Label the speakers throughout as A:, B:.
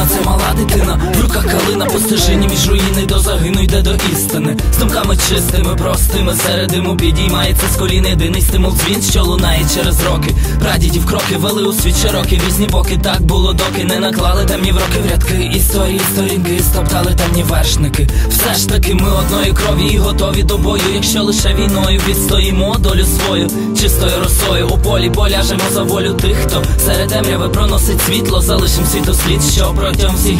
A: Україна це дитина, в руках калина по стежині між руїни до загину йде до істини. З думками чистими, простими, серед диму підіймається з колін єдиний стимул дзвін, що лунає через роки. Прадідів кроки вели у світ широкий в різні боки. Так було, доки не наклали темні в роки в рядки. Історії, сторінки, стоптали темні вершники. Все ж таки, ми одної крові і готові до бою. Якщо лише війною відстоїмо долю свою, чистою росою у полі поляжемо за волю тих, хто серед темряви проносить світло, залишим світослід, що протягом всіх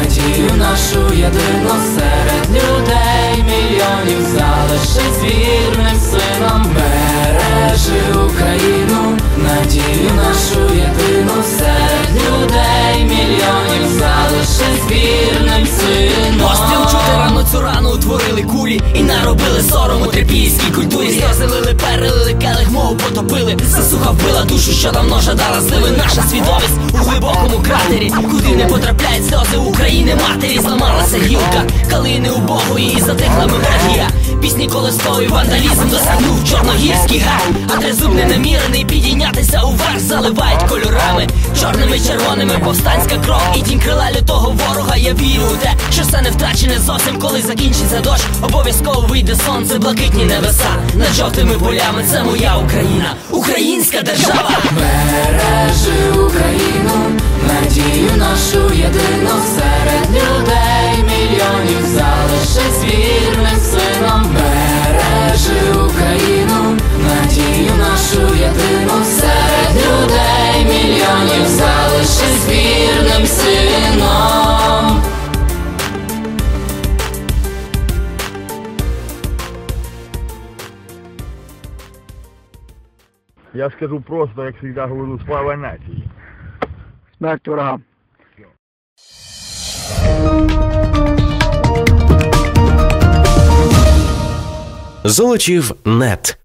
A: Надію нашу єдину серед
B: і наробили сорому трипільській культурі. Сльози лили, перелили, келих мову потопили. Засуха вбила душу, що давно жадала зливи. Наша свідомість у глибокому кратері, куди не потрапляють сльози України матері. Зламалася гілка, калини убогої і затихла меморгія. Пісні колескові вандалізм досягнув чорногірський гар. А тризуб не намірений підійнятися уверх, заливають кольорами, чорними, червоними, повстанська кров і тінь крила лютого ворога. Я вірю у те, що все не втрачене зовсім, коли закінчиться дощ. Обов'язково вийде сонце, блакитні небеса. Над жовтими полями це моя Україна, українська держава.
A: Бережи Україну, надію нашу єдину
C: Я скажу просто, як завжди говорю, слава нації.
D: Смерть ворогам.
E: Золочів нет.